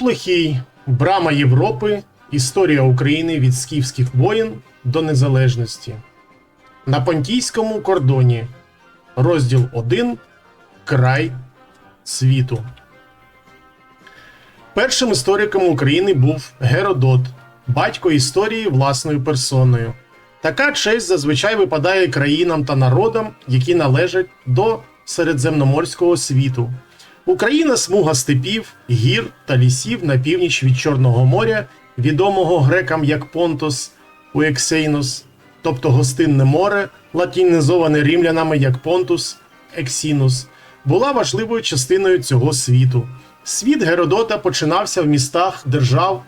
Плохій, Брама Європи, Історія України від скіфських воєн до незалежності. На Понтійському кордоні. Розділ 1. Край світу. Першим істориком України був Геродот, батько історії власною персоною. Така честь зазвичай випадає країнам та народам, які належать до середземноморського світу. Україна смуга степів, гір та лісів на північ від Чорного моря, відомого грекам як Понтос Уексейнос, тобто Гостинне море, латінізоване римлянами як Понтус Ексінус, була важливою частиною цього світу. Світ Геродота починався в містах держав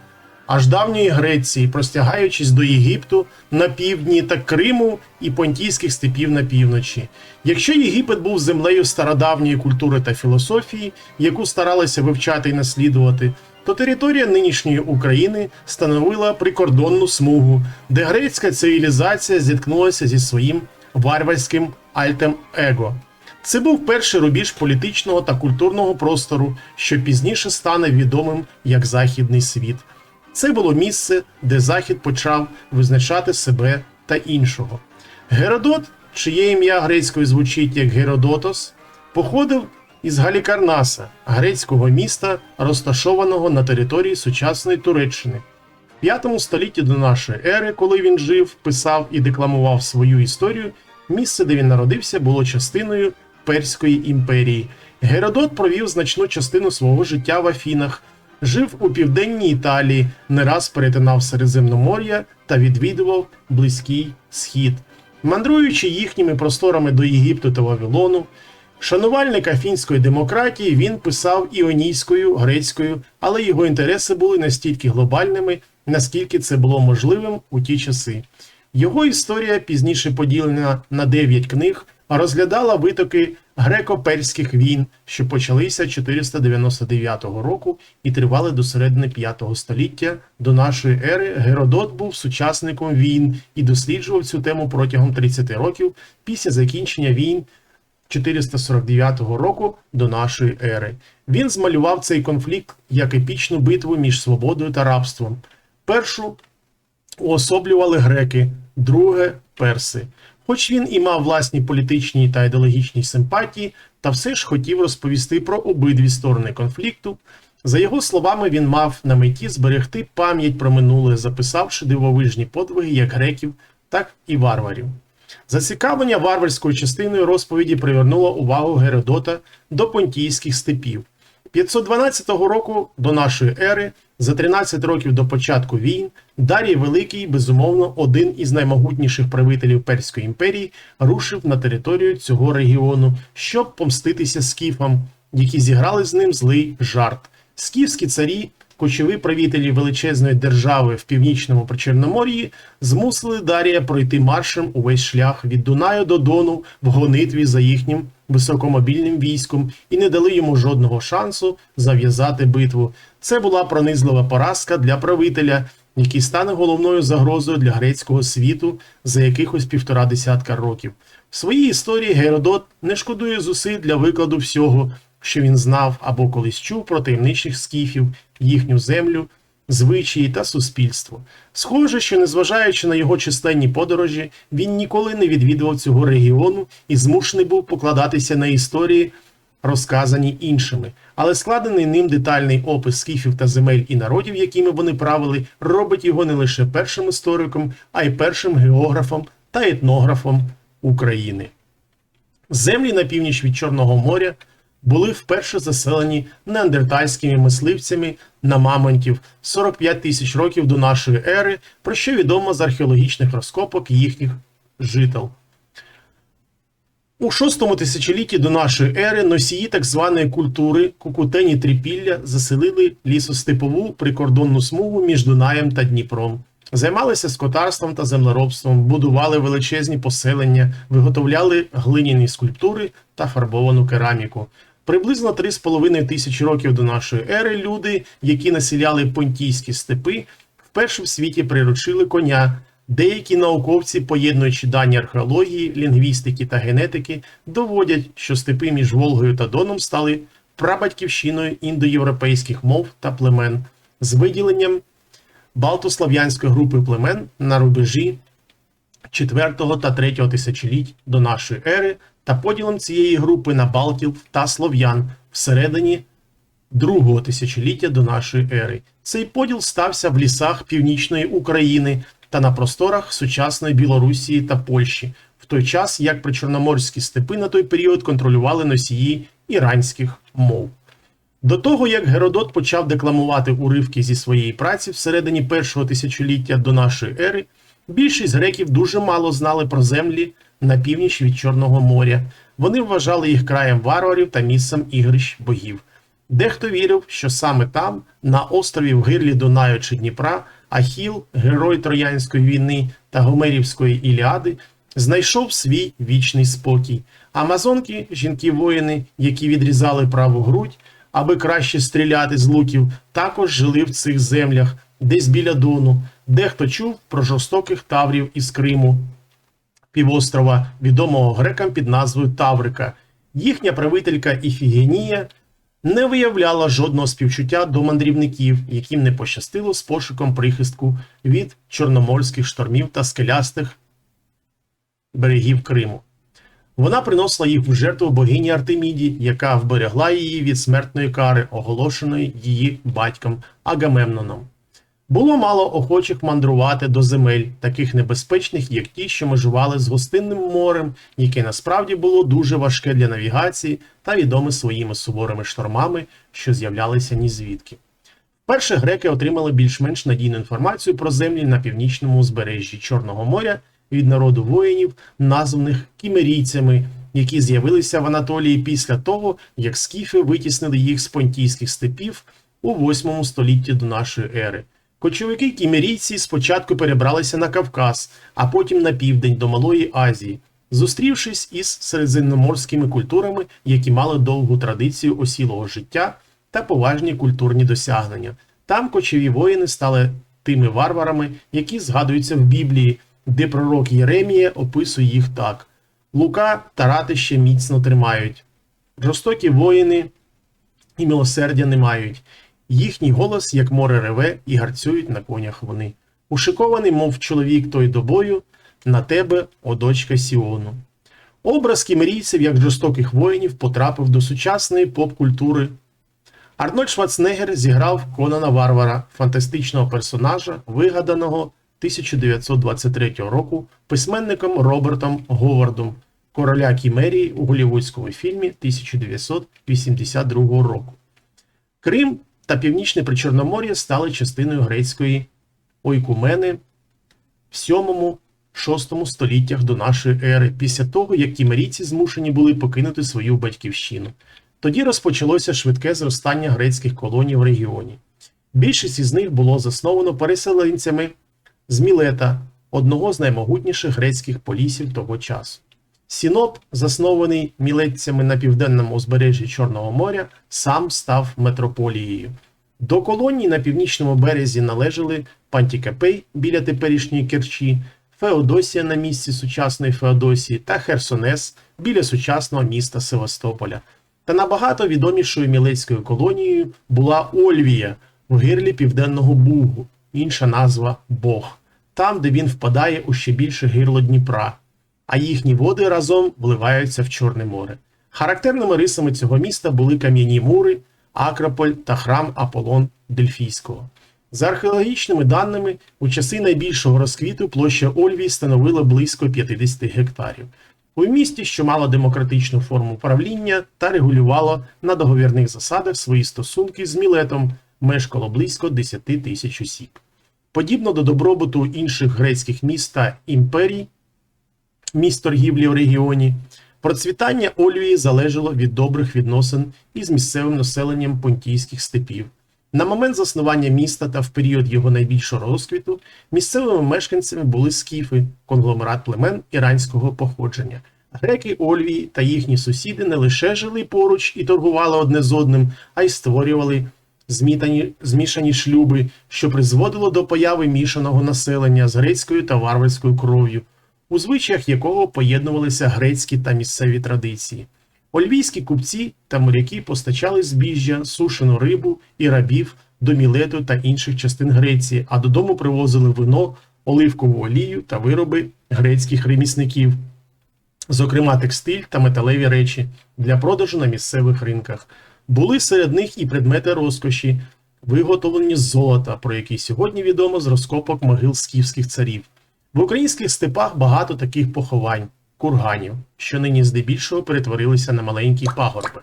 аж давньої Греції, простягаючись до Єгипту на півдні та Криму і понтійських степів на півночі. Якщо Єгипет був землею стародавньої культури та філософії, яку старалися вивчати і наслідувати, то територія нинішньої України становила прикордонну смугу, де грецька цивілізація зіткнулася зі своїм варварським альтем его. Це був перший рубіж політичного та культурного простору, що пізніше стане відомим як Західний світ. Це було місце, де Захід почав визначати себе та іншого. Геродот, чиє ім'я грецькою звучить як Геродотос, походив із Галікарнаса, грецького міста, розташованого на території сучасної Туреччини. В 5 столітті до нашої ери, коли він жив, писав і декламував свою історію, місце, де він народився, було частиною Перської імперії. Геродот провів значну частину свого життя в Афінах, жив у південній Італії, не раз перетинав Середземномор'я та відвідував Близький Схід. Мандруючи їхніми просторами до Єгипту та Вавилону, шанувальник афінської демократії, він писав іонійською, грецькою, але його інтереси були настільки глобальними, наскільки це було можливим у ті часи. Його історія, пізніше поділена на 9 книг, розглядала витоки греко-перських війн, що почалися 499 року і тривали до середини 5 століття до нашої ери. Геродот був сучасником війн і досліджував цю тему протягом 30 років після закінчення війн 449 року до нашої ери. Він змалював цей конфлікт як епічну битву між свободою та рабством. Першу уособлювали греки, друге перси. Хоч він і мав власні політичні та ідеологічні симпатії, та все ж хотів розповісти про обидві сторони конфлікту. За його словами, він мав на меті зберегти пам'ять про минуле, записавши дивовижні подвиги як греків, так і варварів. Зацікавлення варварською частиною розповіді привернуло увагу Геродота до понтійських степів. 512 року до нашої ери, за 13 років до початку війн, Дарій Великий, безумовно, один із наймогутніших правителів Перської імперії, рушив на територію цього регіону, щоб помститися скіфам, які зіграли з ним злий жарт. Скіфські царі, кочові правителі величезної держави в північному Причорномор'ї, змусили Дарія пройти маршем увесь шлях від Дунаю до Дону в гонитві за їхнім високомобільним військом і не дали йому жодного шансу зав'язати битву. Це була пронизлива поразка для правителя, який стане головною загрозою для грецького світу за якихось півтора десятка років. В своїй історії Геродот не шкодує зусиль для викладу всього, що він знав або колись чув про таємничих скіфів, їхню землю, звичаї та суспільство. Схоже, що незважаючи на його численні подорожі, він ніколи не відвідував цього регіону і змушений був покладатися на історії, розказані іншими. Але складений ним детальний опис скіфів та земель і народів, якими вони правили, робить його не лише першим істориком, а й першим географом та етнографом України. Землі на північ від Чорного моря були вперше заселені неандертальськими мисливцями на мамонтів 45 тисяч років до нашої ери, про що відомо з археологічних розкопок їхніх жител. У шостому тисячолітті до нашої ери носії так званої культури кукутені трипілля заселили лісостепову прикордонну смугу між Дунаєм та Дніпром. Займалися скотарством та землеробством, будували величезні поселення, виготовляли глиняні скульптури та фарбовану кераміку. Приблизно 3,5 тисячі років до нашої ери люди, які населяли понтійські степи, вперше в світі приручили коня. Деякі науковці, поєднуючи дані археології, лінгвістики та генетики, доводять, що степи між Волгою та Доном стали прабатьківщиною індоєвропейських мов та племен з виділенням Балтослав'янської групи племен на рубежі 4 та 3 тисячоліть до нашої ери та поділом цієї групи на Балтів та Слов'ян всередині другого тисячоліття до нашої ери. Цей поділ стався в лісах північної України та на просторах сучасної Білорусі та Польщі, в той час як причорноморські степи на той період контролювали носії іранських мов. До того, як Геродот почав декламувати уривки зі своєї праці всередині першого тисячоліття до нашої ери, більшість греків дуже мало знали про землі на північ від Чорного моря. Вони вважали їх краєм варварів та місцем ігрищ богів. Дехто вірив, що саме там, на острові в гирлі Дунаю чи Дніпра, Ахіл, герой Троянської війни та Гомерівської Іліади, знайшов свій вічний спокій. Амазонки, жінки-воїни, які відрізали праву грудь, аби краще стріляти з луків, також жили в цих землях, десь біля Дону. Дехто чув про жорстоких таврів із Криму, півострова, відомого грекам під назвою Таврика. Їхня правителька Іфігенія не виявляла жодного співчуття до мандрівників, яким не пощастило з пошуком прихистку від чорноморських штормів та скелястих берегів Криму. Вона приносила їх в жертву богині Артеміді, яка вберегла її від смертної кари, оголошеної її батьком Агамемноном. Було мало охочих мандрувати до земель, таких небезпечних, як ті, що межували з гостинним морем, яке насправді було дуже важке для навігації та відоме своїми суворими штормами, що з'являлися ні звідки. Перше греки отримали більш-менш надійну інформацію про землі на північному узбережжі Чорного моря від народу воїнів, названих кімерійцями, які з'явилися в Анатолії після того, як скіфи витіснили їх з понтійських степів у 8 столітті до нашої ери. Кочовики кімерійці спочатку перебралися на Кавказ, а потім на південь до Малої Азії, зустрівшись із середземноморськими культурами, які мали довгу традицію осілого життя та поважні культурні досягнення. Там кочові воїни стали тими варварами, які згадуються в Біблії, де пророк Єремія описує їх так: Лука та ратище міцно тримають, жорстокі воїни і милосердя не мають. Їхній голос, як море реве, і гарцюють на конях вони. Ушикований, мов чоловік той до бою, на тебе, о дочка Сіону. Образ кімерійців як жорстоких воїнів потрапив до сучасної поп-культури. Арнольд Шварценеггер зіграв Конана Варвара, фантастичного персонажа, вигаданого 1923 року письменником Робертом Говардом, короля Кімерії у голівудському фільмі 1982 року. Крим та Північне Причорномор'я стали частиною грецької ойкумени в 7-6 століттях до нашої ери, після того, як кімерійці змушені були покинути свою батьківщину. Тоді розпочалося швидке зростання грецьких колоній в регіоні. Більшість із них було засновано переселенцями з Мілета, одного з наймогутніших грецьких полісів того часу. Сіноп, заснований мілетцями на південному узбережжі Чорного моря, сам став метрополією. До колонії на північному березі належали Пантікапей біля теперішньої Керчі, Феодосія на місці сучасної Феодосії та Херсонес біля сучасного міста Севастополя. Та набагато відомішою мілецькою колонією була Ольвія в гирлі Південного Бугу, інша назва Бог, там, де він впадає у ще більше гирло Дніпра а їхні води разом вливаються в Чорне море. Характерними рисами цього міста були кам'яні мури, Акрополь та храм Аполлон Дельфійського. За археологічними даними, у часи найбільшого розквіту площа Ольвії становила близько 50 гектарів. У місті, що мало демократичну форму правління та регулювало на договірних засадах свої стосунки з Мілетом, мешкало близько 10 тисяч осіб. Подібно до добробуту інших грецьких міст та імперій, місць торгівлі в регіоні, процвітання Ольвії залежало від добрих відносин із місцевим населенням понтійських степів. На момент заснування міста та в період його найбільшого розквіту місцевими мешканцями були скіфи, конгломерат племен іранського походження. Греки Ольвії та їхні сусіди не лише жили поруч і торгували одне з одним, а й створювали змітані, змішані шлюби, що призводило до появи мішаного населення з грецькою та варварською кров'ю, у звичаях якого поєднувалися грецькі та місцеві традиції. Ольвійські купці та моряки постачали збіжжя, сушену рибу і рабів до Мілету та інших частин Греції, а додому привозили вино, оливкову олію та вироби грецьких ремісників, зокрема текстиль та металеві речі для продажу на місцевих ринках. Були серед них і предмети розкоші, виготовлені з золота, про які сьогодні відомо з розкопок могил скіфських царів. В українських степах багато таких поховань, курганів, що нині здебільшого перетворилися на маленькі пагорби.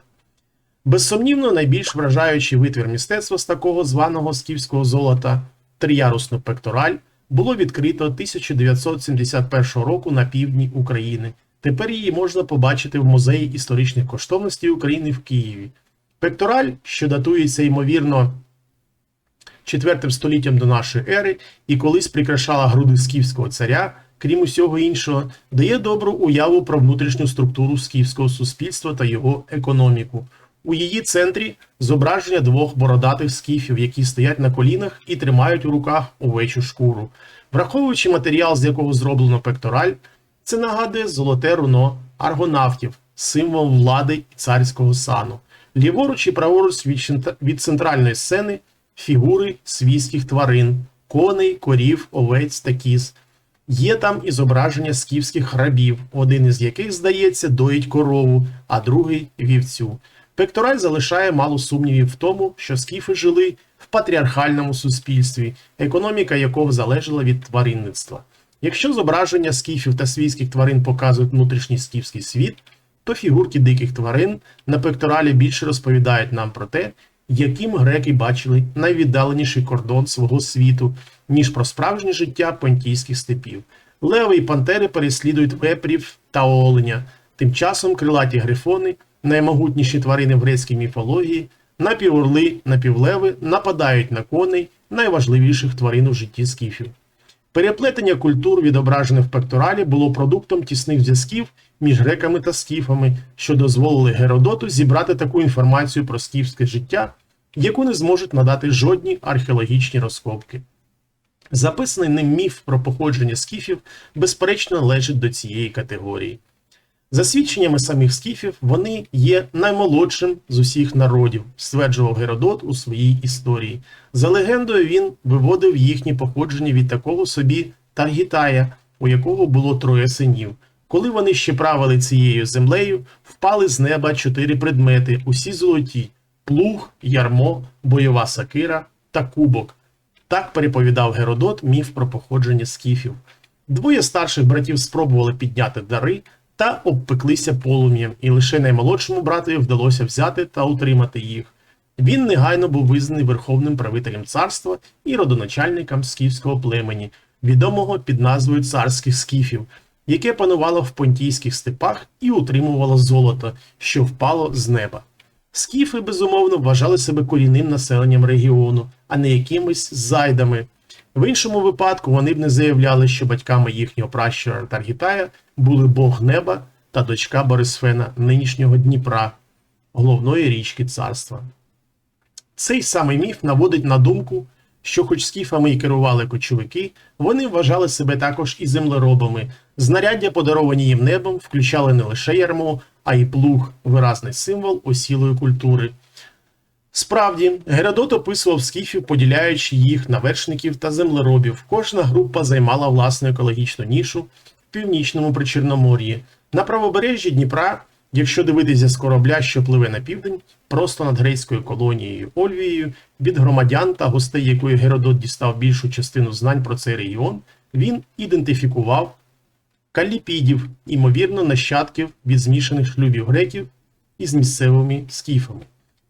Безсумнівно, найбільш вражаючий витвір мистецтва з такого званого скіфського золота триярусну пектораль було відкрито 1971 року на півдні України. Тепер її можна побачити в музеї історичних коштовностей України в Києві. Пектораль, що датується ймовірно IV століттям до нашої ери і колись прикрашала груди скіфського царя, крім усього іншого, дає добру уяву про внутрішню структуру скіфського суспільства та його економіку. У її центрі зображення двох бородатих скіфів, які стоять на колінах і тримають у руках овечу шкуру. Враховуючи матеріал, з якого зроблено пектораль, це нагадує золоте руно аргонавтів, символ влади і царського сану. Ліворуч і праворуч від центральної сцени фігури свійських тварин, коней, корів, овець та кіз. Є там і зображення скіфських рабів, один із яких, здається, доїть корову, а другий вівцю. Пектораль залишає мало сумнівів в тому, що скіфи жили в патріархальному суспільстві, економіка якого залежала від тваринництва. Якщо зображення скіфів та свійських тварин показують внутрішній скіфський світ, то фігурки диких тварин на пекторалі більше розповідають нам про те, яким греки бачили найвіддаленіший кордон свого світу, ніж про справжнє життя понтійських степів. Леви і пантери переслідують вепрів та оленя. Тим часом крилаті грифони, наймогутніші тварини в грецькій міфології, напіворли, напівлеви нападають на коней найважливіших тварин у житті скіфів. Переплетення культур, відображене в пекторалі, було продуктом тісних зв'язків між греками та скіфами, що дозволили Геродоту зібрати таку інформацію про скіфське життя, яку не зможуть надати жодні археологічні розкопки. Записаний ним міф про походження скіфів, безперечно, належить до цієї категорії. За свідченнями самих скіфів, вони є наймолодшим з усіх народів, стверджував Геродот у своїй історії. За легендою, він виводив їхнє походження від такого собі Таргітая, у якого було троє синів. Коли вони ще правили цією землею, впали з неба чотири предмети, усі золоті: плуг, ярмо, бойова сакира та кубок. Так переповідав Геродот міф про походження скіфів. Двоє старших братів спробували підняти дари та обпеклися полум'ям, і лише наймолодшому братові вдалося взяти та утримати їх. Він негайно був визнаний верховним правителем царства і родоначальником скіфського племені, відомого під назвою царських скіфів, яке панувало в понтійських степах і утримувало золото, що впало з неба. Скіфи, безумовно, вважали себе корінним населенням регіону, а не якимись зайдами. В іншому випадку вони б не заявляли, що батьками їхнього пращура Таргітая були Бог неба та дочка Борисфена, нинішнього Дніпра, головної річки царства. Цей самий міф наводить на думку, що хоч скіфами й керували кочовики, вони вважали себе також і землеробами. Знаряддя, подаровані їм небом, включали не лише ярмо, а й плуг, виразний символ осілої культури. Справді, Геродот описував скіфів, поділяючи їх на вершників та землеробів. Кожна група займала власну екологічну нішу в північному причорномор'ї. На правобережжі Дніпра, якщо дивитися з корабля, що пливе на південь, просто над грецькою колонією Ольвією, від громадян та гостей, якої Геродот дістав більшу частину знань про цей регіон, він ідентифікував каліпідів, ймовірно, нащадків від змішаних шлюбів греків із місцевими скіфами.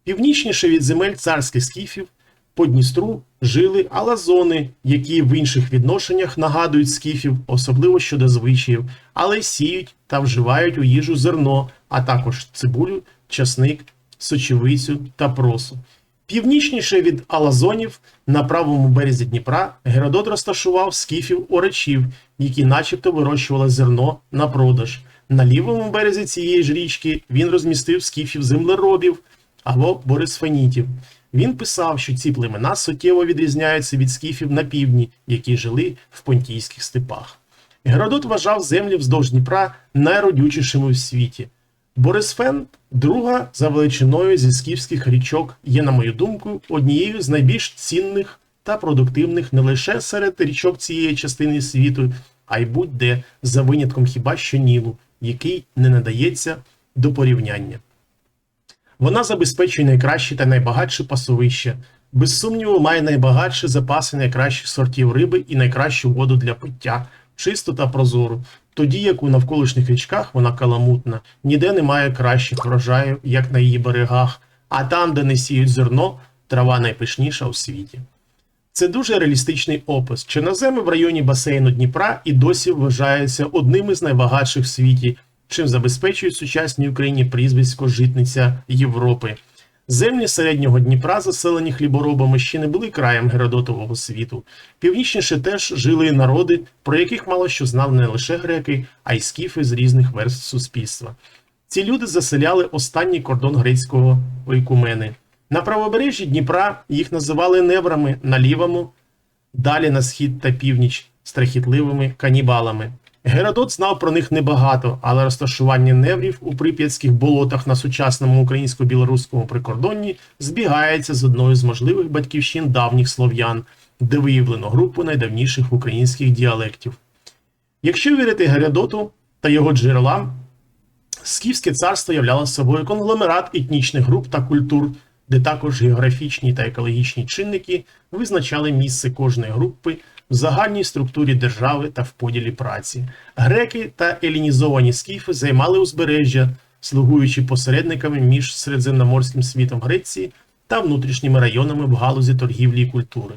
Північніше від земель царських скіфів по Дністру жили алазони, які в інших відношеннях нагадують скіфів, особливо щодо звичаїв, але сіють та вживають у їжу зерно, а також цибулю, часник, сочевицю та просу. Північніше від Алазонів на правому березі Дніпра Геродот розташував скіфів оречів, які начебто вирощували зерно на продаж. На лівому березі цієї ж річки він розмістив скіфів землеробів або борисфанітів. Він писав, що ці племена суттєво відрізняються від скіфів на півдні, які жили в понтійських степах. Геродот вважав землі вздовж Дніпра найродючішими в світі. Борисфен, друга за величиною зі скіфських річок, є, на мою думку, однією з найбільш цінних та продуктивних не лише серед річок цієї частини світу, а й будь-де за винятком хіба що Нілу, який не надається до порівняння. Вона забезпечує найкращі та найбагатші пасовища, без сумніву, має найбагатші запаси найкращих сортів риби і найкращу воду для пиття, чисту та прозору, тоді як у навколишніх річках вона каламутна, ніде немає кращих врожаїв, як на її берегах, а там, де не сіють зерно, трава найпишніша у світі. Це дуже реалістичний опис. Чорноземи в районі басейну Дніпра і досі вважаються одним із найбагатших в світі, чим забезпечують сучасній Україні прізвисько житниця Європи. Землі середнього Дніпра, заселені хліборобами, ще не були краєм Геродотового світу. Північніше теж жили народи, про яких мало що знали не лише греки, а й скіфи з різних верств суспільства. Ці люди заселяли останній кордон грецького ойкумени. На правобережжі Дніпра їх називали неврами на лівому, далі на схід та північ страхітливими канібалами. Геродот знав про них небагато, але розташування неврів у прип'ятських болотах на сучасному українсько-білоруському прикордонні збігається з одною з можливих батьківщин давніх слов'ян, де виявлено групу найдавніших українських діалектів. Якщо вірити Геродоту та його джерелам, Скіфське царство являло собою конгломерат етнічних груп та культур, де також географічні та екологічні чинники визначали місце кожної групи в загальній структурі держави та в поділі праці. Греки та елінізовані скіфи займали узбережжя, слугуючи посередниками між середземноморським світом Греції та внутрішніми районами в галузі торгівлі і культури.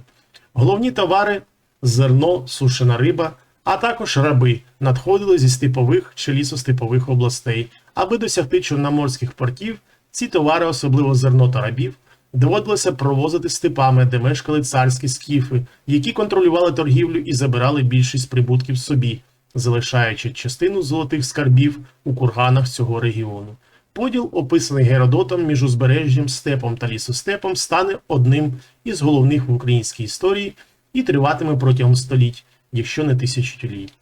Головні товари зерно, сушена риба, а також раби надходили зі степових чи лісостепових областей. Аби досягти чорноморських портів, ці товари, особливо зерно та рабів, доводилося провозити степами, де мешкали царські скіфи, які контролювали торгівлю і забирали більшість прибутків собі, залишаючи частину золотих скарбів у курганах цього регіону. Поділ, описаний Геродотом між узбережжям, степом та лісостепом, стане одним із головних в українській історії і триватиме протягом століть, якщо не тисячоліть.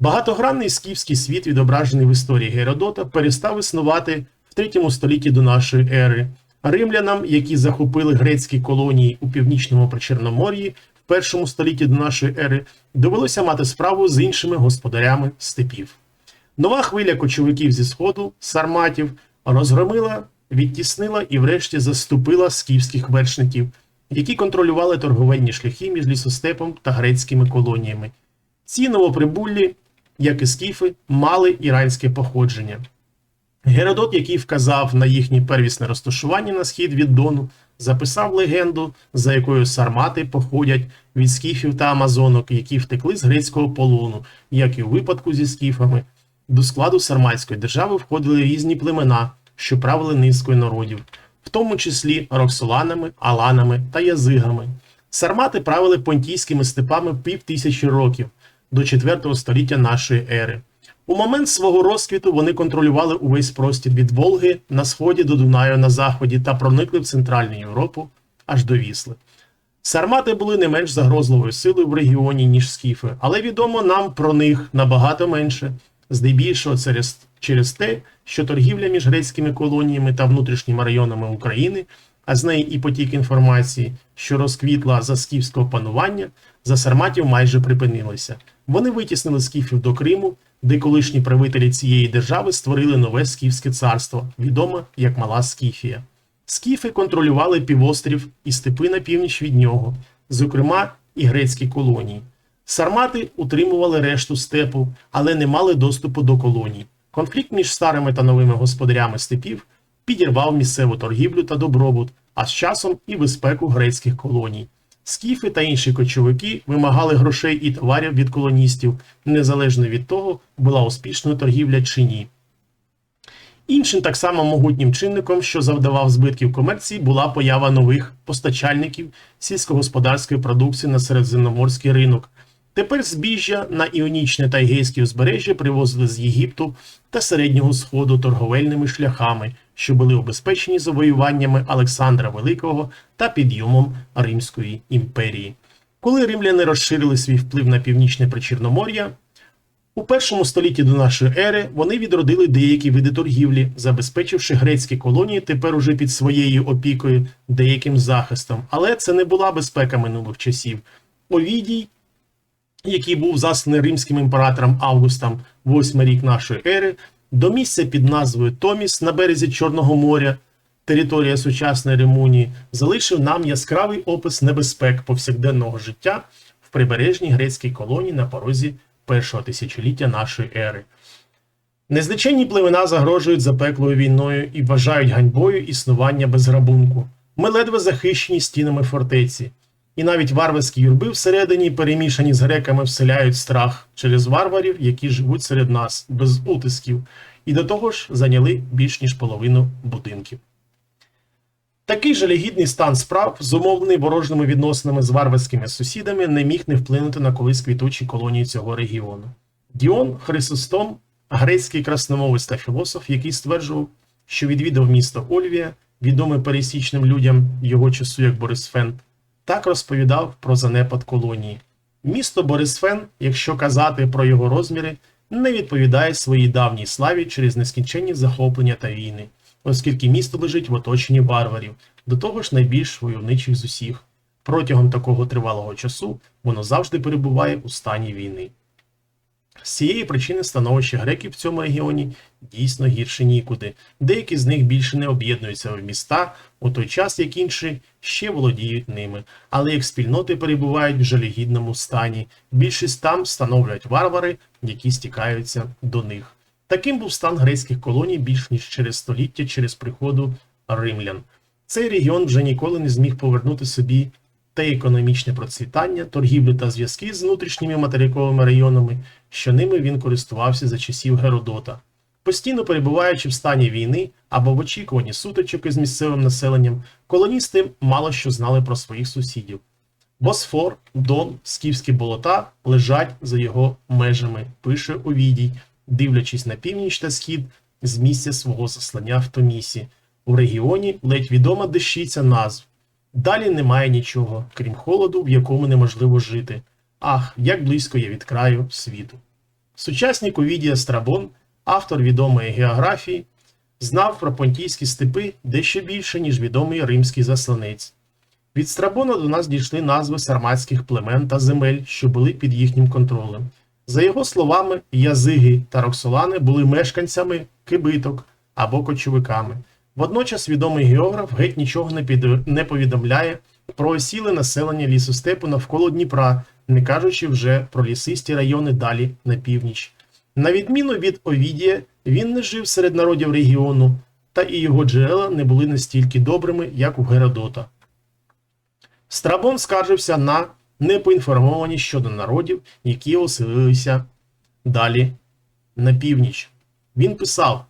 Багатогранний скіфський світ, відображений в історії Геродота, перестав існувати в 3 столітті до нашої ери. Римлянам, які захопили грецькі колонії у північному Причорномор'ї в першому столітті до нашої ери, довелося мати справу з іншими господарями степів. Нова хвиля кочовиків зі сходу, сарматів, розгромила, відтіснила і, врешті, заступила скіфських вершників, які контролювали торговельні шляхи між лісостепом та грецькими колоніями. Ці новоприбуллі, як і скіфи, мали іранське походження. Геродот, який вказав на їхнє первісне розташування на схід від Дону, записав легенду, за якою сармати походять від скіфів та амазонок, які втекли з грецького полону, як і у випадку зі скіфами. До складу сарматської держави входили різні племена, що правили низкою народів, в тому числі роксоланами, аланами та язигами. Сармати правили понтійськими степами півтисячі років до 4 століття нашої ери. У момент свого розквіту вони контролювали увесь простір від Волги на сході до Дунаю на заході та проникли в Центральну Європу аж до Вісли. Сармати були не менш загрозливою силою в регіоні, ніж скіфи, але відомо нам про них набагато менше, здебільшого через, через те, що торгівля між грецькими колоніями та внутрішніми районами України, а з неї і потік інформації, що розквітла за скіфського панування, за сарматів майже припинилися. Вони витіснили скіфів до Криму, де колишні правителі цієї держави створили нове скіфське царство, відоме як Мала Скіфія. Скіфи контролювали півострів і степи на північ від нього, зокрема і грецькі колонії. Сармати утримували решту степу, але не мали доступу до колоній. Конфлікт між старими та новими господарями степів підірвав місцеву торгівлю та добробут, а з часом і безпеку грецьких колоній. Скіфи та інші кочовики вимагали грошей і товарів від колоністів, незалежно від того, була успішною торгівля чи ні. Іншим так само могутнім чинником, що завдавав збитків комерції, була поява нових постачальників сільськогосподарської продукції на середземноморський ринок. Тепер збіжжя на іонічне та егейське узбережжя привозили з Єгипту та Середнього Сходу торговельними шляхами, що були обезпечені завоюваннями Олександра Великого та підйомом Римської імперії. Коли римляни розширили свій вплив на північне Причорномор'я, У першому столітті до нашої ери вони відродили деякі види торгівлі, забезпечивши грецькі колонії тепер уже під своєю опікою деяким захистом. Але це не була безпека минулих часів. Овідій, який був засланий римським імператором Августом 8 рік нашої ери, до місця під назвою Томіс на березі Чорного моря, територія сучасної Римунії, залишив нам яскравий опис небезпек повсякденного життя в прибережній грецькій колонії на порозі першого тисячоліття нашої ери. Незвичайні племена загрожують запеклою війною і вважають ганьбою існування без грабунку. Ми ледве захищені стінами фортеці, і навіть варварські юрби всередині, перемішані з греками, вселяють страх через варварів, які живуть серед нас без утисків, і до того ж зайняли більш ніж половину будинків. Такий жалігідний стан справ, зумовлений ворожними відносинами з варварськими сусідами, не міг не вплинути на колись квітучі колонії цього регіону. Діон Хрисостом, грецький красномовець та філософ, який стверджував, що відвідав місто Ольвія, відоме пересічним людям його часу як Борисфен, так розповідав про занепад колонії. Місто Борисфен, якщо казати про його розміри, не відповідає своїй давній славі через нескінченні захоплення та війни, оскільки місто лежить в оточенні варварів, до того ж найбільш войовничих з усіх. Протягом такого тривалого часу воно завжди перебуває у стані війни. З цієї причини становище греків в цьому регіоні дійсно гірше нікуди. Деякі з них більше не об'єднуються в міста, у той час як інші ще володіють ними, але як спільноти перебувають в жалігідному стані. Більшість там становлять варвари, які стікаються до них. Таким був стан грецьких колоній більш ніж через століття через приходу римлян. Цей регіон вже ніколи не зміг повернути собі те економічне процвітання, торгівлю та зв'язки з внутрішніми материковими районами, що ними він користувався за часів Геродота. Постійно перебуваючи в стані війни або в очікуванні сутичок із місцевим населенням, колоністи мало що знали про своїх сусідів. Босфор, Дон, скіфські болота лежать за його межами, пише Овідій, дивлячись на північ та схід з місця свого заслання в Томісі. У регіоні ледь відома дещиця назв. Далі немає нічого, крім холоду, в якому неможливо жити. Ах, як близько я від краю світу. Сучасник Овідія Страбон, автор відомої географії, знав про понтійські степи дещо більше, ніж відомий римський засланець. Від Страбона до нас дійшли назви сарматських племен та земель, що були під їхнім контролем. За його словами, язиги та роксолани були мешканцями кибиток або кочовиками. Водночас відомий географ геть нічого не, під... не повідомляє про осіле населення лісостепу навколо Дніпра, не кажучи вже про лісисті райони далі на північ. На відміну від Овідія, він не жив серед народів регіону, та і його джерела не були настільки добрими, як у Геродота. Страбон скаржився на непоінформованість щодо народів, які оселилися далі на північ. Він писав: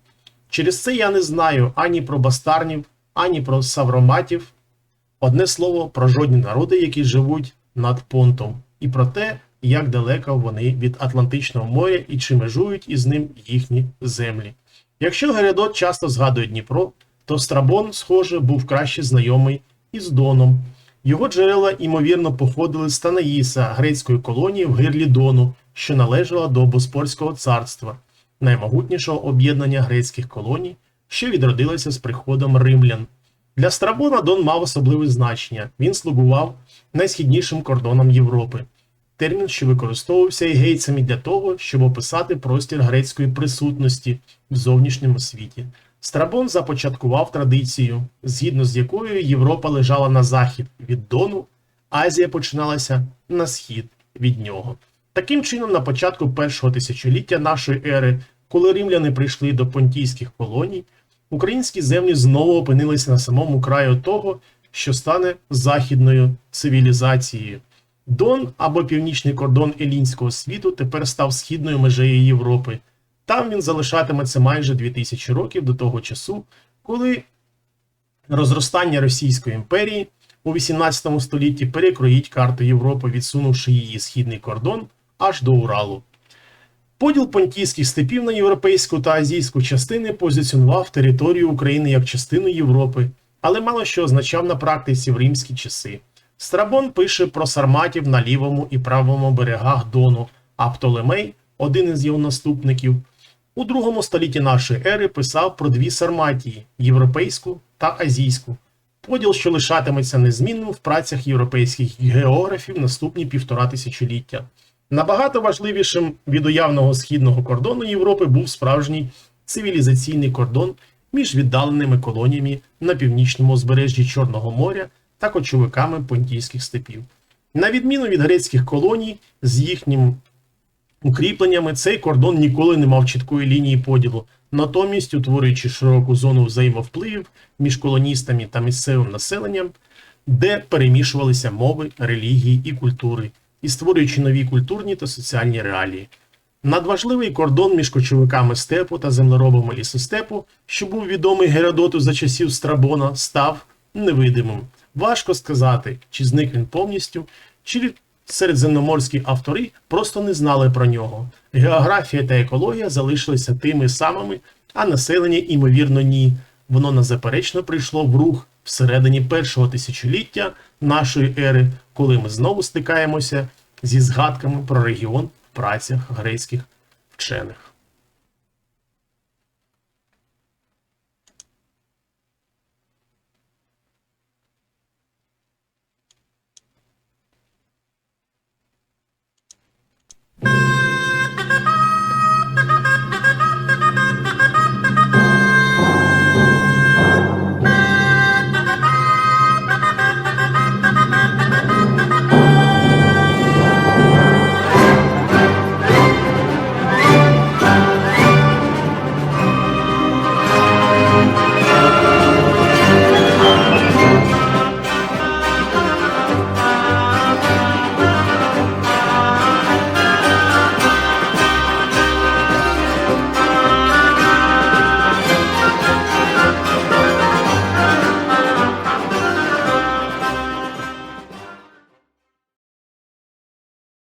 через це я не знаю ані про бастарнів, ані про савроматів, одне слово про жодні народи, які живуть над понтом, і про те, як далеко вони від Атлантичного моря і чи межують із ним їхні землі. Якщо Геродот часто згадує Дніпро, то Страбон, схоже, був краще знайомий із Доном. Його джерела, ймовірно, походили з Танаїса, грецької колонії в гирлі Дону, що належала до Боспорського царства, наймогутнішого об'єднання грецьких колоній, що відродилося з приходом римлян. Для Страбона Дон мав особливе значення, він слугував найсхіднішим кордоном Європи. Термін, що використовувався ігейцями для того, щоб описати простір грецької присутності в зовнішньому світі. Страбон започаткував традицію, згідно з якою Європа лежала на захід від Дону, Азія починалася на схід від нього. Таким чином, на початку першого тисячоліття нашої ери, коли римляни прийшли до понтійських колоній, українські землі знову опинилися на самому краю того, що стане західною цивілізацією. Дон або північний кордон елінського світу тепер став східною межею Європи. Там він залишатиметься майже 2000 років до того часу, коли розростання Російської імперії у 18 столітті перекроїть карту Європи, відсунувши її східний кордон аж до Уралу. Поділ понтійських степів на європейську та азійську частини позиціонував територію України як частину Європи, але мало що означав на практиці в римські часи. Страбон пише про сарматів на лівому і правому берегах Дону, а Птолемей один із його наступників, у другому столітті нашої ери писав про дві сарматії європейську та азійську. Поділ, що лишатиметься незмінним в працях європейських географів наступні півтора тисячоліття. Набагато важливішим від уявного східного кордону Європи був справжній цивілізаційний кордон між віддаленими колоніями на північному узбережжі Чорного моря та кочовиками понтійських степів. На відміну від грецьких колоній, з їхнім укріпленнями цей кордон ніколи не мав чіткої лінії поділу, натомість, утворюючи широку зону взаємовпливів між колоністами та місцевим населенням, де перемішувалися мови, релігії і культури, і створюючи нові культурні та соціальні реалії. Надважливий кордон між кочовиками степу та землеробами лісостепу, що був відомий Геродоту за часів Страбона, став невидимим. Важко сказати, чи зник він повністю, чи середземноморські автори просто не знали про нього. Географія та екологія залишилися тими самими, а населення, імовірно, ні. Воно незаперечно прийшло в рух всередині першого тисячоліття нашої ери, коли ми знову стикаємося зі згадками про регіон в працях грецьких вчених.